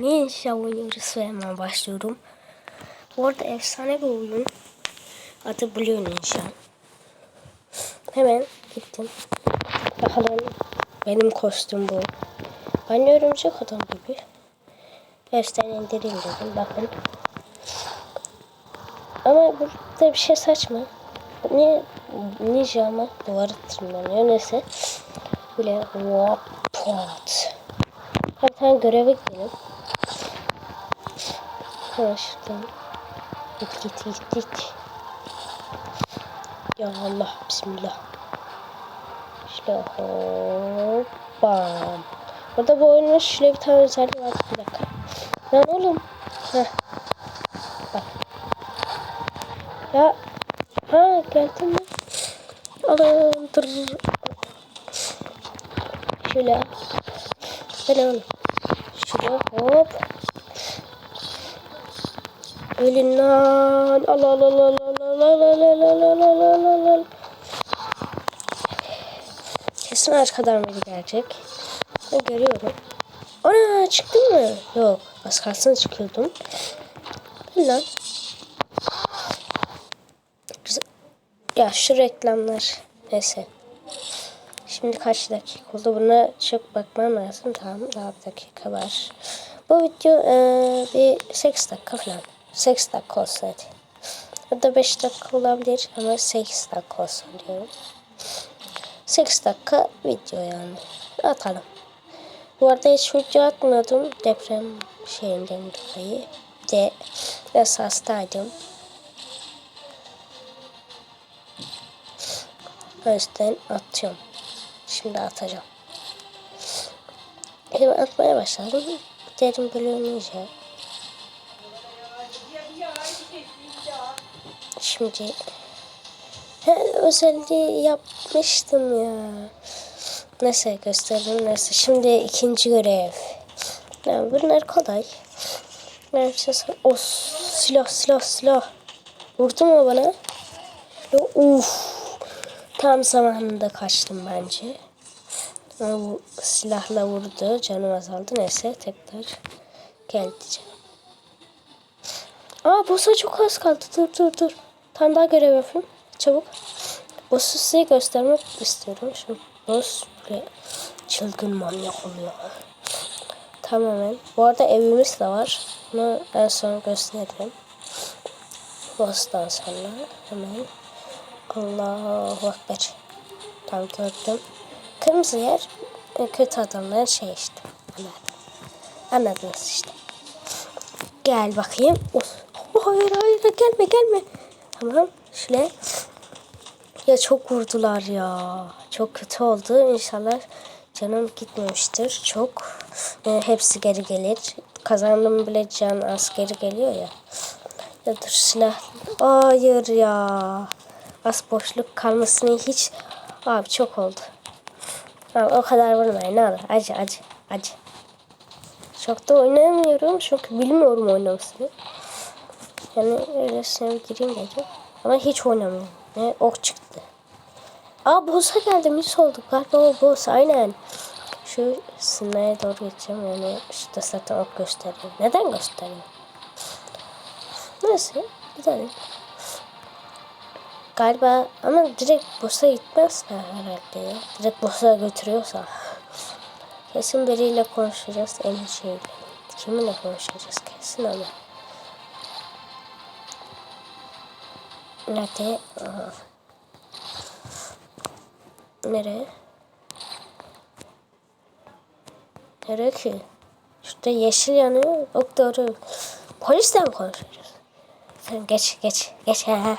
Oynuyoruz ve hemen başlıyorum. Bu arada efsane bir oyun. Adı Blue Ninja. Hemen gittim. Bakalım benim kostüm bu. Ben de örümcek adam gibi. Efsane indireyim dedim. Bakın. Ama burada bir şey saçma. Niye ninja ama duvarı tırmanıyor. Neyse. Böyle hop pot. Tane göreve gidelim. Şuradan. Git. Ya Allah bismillah. İşte hop bam. Burada bu oyunun şöyle bir tane özelliği var. Bir dakika. Lan oğlum. Heh. Bak. Ya. Ha geldin mi? Alın. Dır. Şöyle. Oğlum. Şöyle hop. Lan. Al al al al al al al al al al al al al al al. Kesin arkadan biri gelecek. Ben görüyorum. Ana çıktın mı? Yok. Az kalsın çıkıyordum. Dur lan. Ya şu reklamlar. Neyse. Şimdi kaç dakika oldu? Buna çok bakmam lazım. Tamam daha bir dakika var. Bu video e, bir 8 dakika falan. 8 dakika olsun hadi. Da 5 dakika olabilir ama 8 dakika olsun diyorum. 8 dakika video yani. Atalım. Bu arada hiç video atmadım deprem şeyinden dolayı. De esastaydım. O yüzden atıyorum. Şimdi atacağım. Hemen atmaya başladım. Derin bölümünce. Şimdi He, özelliği yapmıştım ya. Neyse göstereyim neyse. Şimdi ikinci görev. Yani bunlar kolay. Ben o silah silah silah. Vurdu mu bana? Uf. Tam zamanında kaçtım bence. Ama bu silahla vurdu. Canım azaldı. Neyse tekrar geldi canım. Aa boss'a çok az kaldı. Dur dur dur. Tam daha görev yapayım. Çabuk. Boss'u size göstermek istiyorum. Şimdi boss böyle çılgın manyak oluyor. Tamamen. Bu arada evimiz de var. Bunu en son gösteririm. Boss'tan sonra hemen. Allahu Ekber. Tam gördüm. Kırmızı yer e, kötü adamların şey işte. Anladın. Anladınız işte. Gel bakayım. Oh, hayır hayır gelme gelme. Tamam. Şöyle. Ya çok vurdular ya. Çok kötü oldu. İnşallah canım gitmemiştir. Çok. Yani hepsi geri gelir. Kazandım bile can az geri geliyor ya. Ya dur silah. Hayır ya. Az boşluk kalmasını hiç... Abi çok oldu. Abi o kadar vurmayın ne olur. Acı acı acı. Çok da oynayamıyorum çünkü bilmiyorum oynamasını. Yani öylesine gireyim dedim. Ama hiç oynamıyorum. Ne ok çıktı. Aa boss'a geldim. Hiç olduk. O boss. Aynen. Şu sınaya doğru geçeceğim. Yani şurada zaten ok gösteriyor. Neden gösteriyor? Neyse. Gidelim. Galiba ama direkt boss'a gitmez herhalde ya. Direkt boss'a götürüyorsa. Kesin biriyle konuşacağız en şeyle. Kiminle konuşacağız kesin ama. Nerede? Aha. Nereye? Nereye ki? Şurada yeşil yanıyor. Yok doğru. Polisle mi konuşacağız? Sen geç geç geç ha.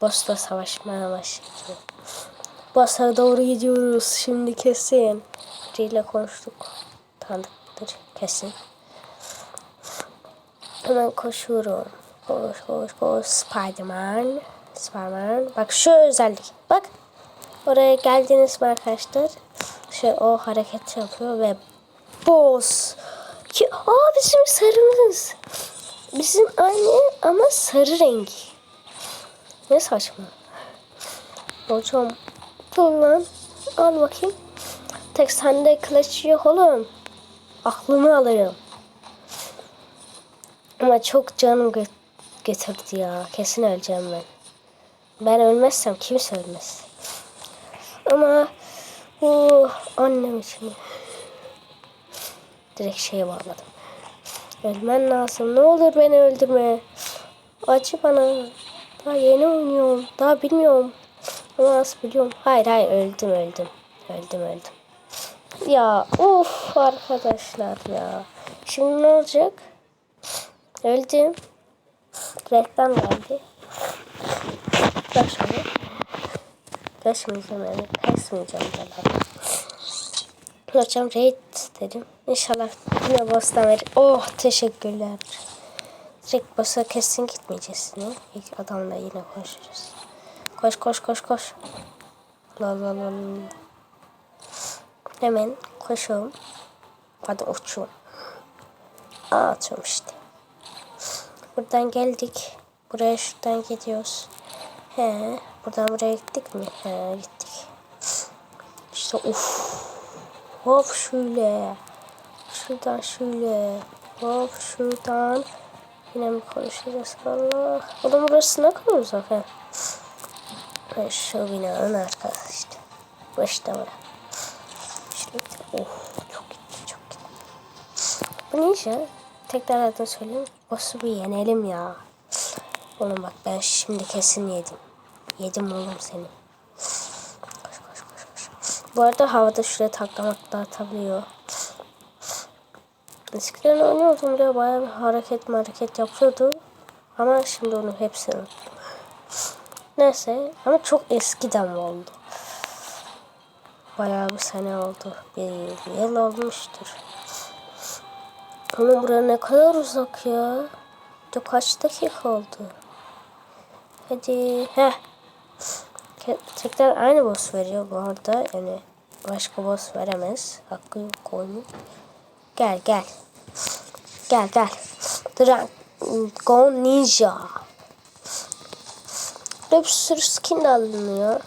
Boss'la savaşmaya başladı. Boss'a doğru gidiyoruz şimdi kesin. Biriyle konuştuk. Tanıdıktır kesin. Hemen koşuyorum. Koş koş koş. Spiderman. Spiderman. Bak şu özellik. Bak. Oraya geldiniz mi arkadaşlar? Şey o hareket yapıyor ve boss. Ki, aa bizim sarımız. Bizim aynı ama sarı rengi. Ne saçma. Hocam. Dur. Al bakayım. Tek sende kılıç yok oğlum. Aklımı alırım. Ama çok canım gö- götürdü ya. Kesin öleceğim ben. Ben ölmezsem kimse ölmez. Ama bu annem için direkt şeye bağladım. Ölmen lazım. Ne olur beni öldürme. Acı bana. Daha yeni oynuyorum. Daha bilmiyorum. Ama az biliyorum. Hayır hayır öldüm öldüm. Öldüm öldüm. Ya of arkadaşlar ya. Şimdi ne olacak? Öldüm. Reklam geldi. Bak şöyle. Geçmeyeceğim yani. Kesmeyeceğim böyle. Hocam raid dedim. İnşallah yine boss'tan verir. Oh teşekkürler. Direkt boss'a kesin gitmeyeceğiz yine. İlk adamla yine konuşuruz. Koş koş koş koş. La la la. Hemen koşuyorum. Hadi uçuyorum. Aa atıyorum işte. Buradan geldik. Buraya şuradan gidiyoruz. He, buradan buraya gittik mi? He, gittik. İşte uf. Hop şöyle. Şuradan şöyle. Hop şuradan. Yine mi konuşacağız? Allah. Oğlum burası ne kadar uzak he. Şu binanın arkası işte. Bu işte bura. Şimdi oh çok gitti çok gitti. Bu ne işe? Tekrar söyleyeyim. Boss'u bir yenelim ya. Oğlum bak ben şimdi kesin yedim. Yedim oğlum seni. Koş koş koş koş. Bu arada havada şuraya taklamak da atabiliyor. Eskiden oynuyordum diye bayağı bir hareket hareket yapıyordu. Ama şimdi onu hepsini unuttum. Neyse ama çok eskiden oldu. Bayağı bir sene oldu. Bir yıl olmuştur. Ama buraya ne kadar uzak ya. Dur kaç dakika oldu? Hadi. Heh. Tekrar aynı boss veriyor bu arada. Yani başka boss veremez. Hakkı yok onun. Gel gel. Gel gel. Dragon Ninja. Burada bir sürü skin alınıyor.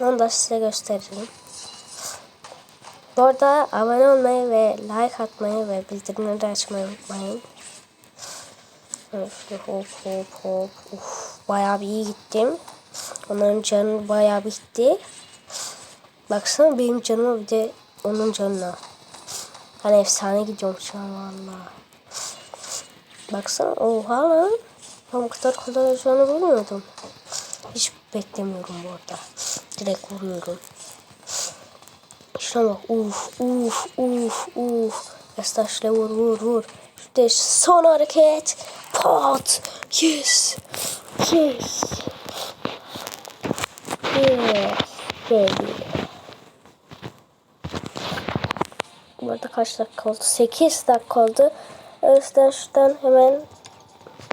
Onu da size göstereyim. Bu arada abone olmayı ve like atmayı ve bildirimleri açmayı unutmayın. Şöyle hop hop hop. Uf, bayağı bir iyi gittim. Onların canı bayağı bitti. Baksana benim canıma bir de onun canına. Hani efsane gidiyorum şu an valla. Baksana oha lan. Ben bu kadar kolay olacağını bilmiyordum. Hiç beklemiyorum bu arada. Direkt vuruyorum. Bak. Uf uf uf uf. Estaşla vur vur vur. İşte son hareket. Pat. Yes. Yes. Yes. Baby. Bu arada kaç dakika oldu? 8 dakika oldu. Şuradan hemen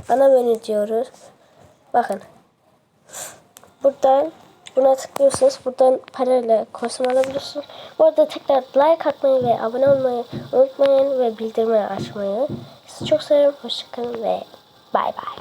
ana menü diyoruz. Bakın. Buradan buna tıklıyorsunuz. Buradan parayla kostüm alabilirsiniz. Bu arada tekrar like atmayı ve abone olmayı unutmayın ve bildirimleri açmayı. Sizi çok seviyorum. Hoşçakalın ve bay bay.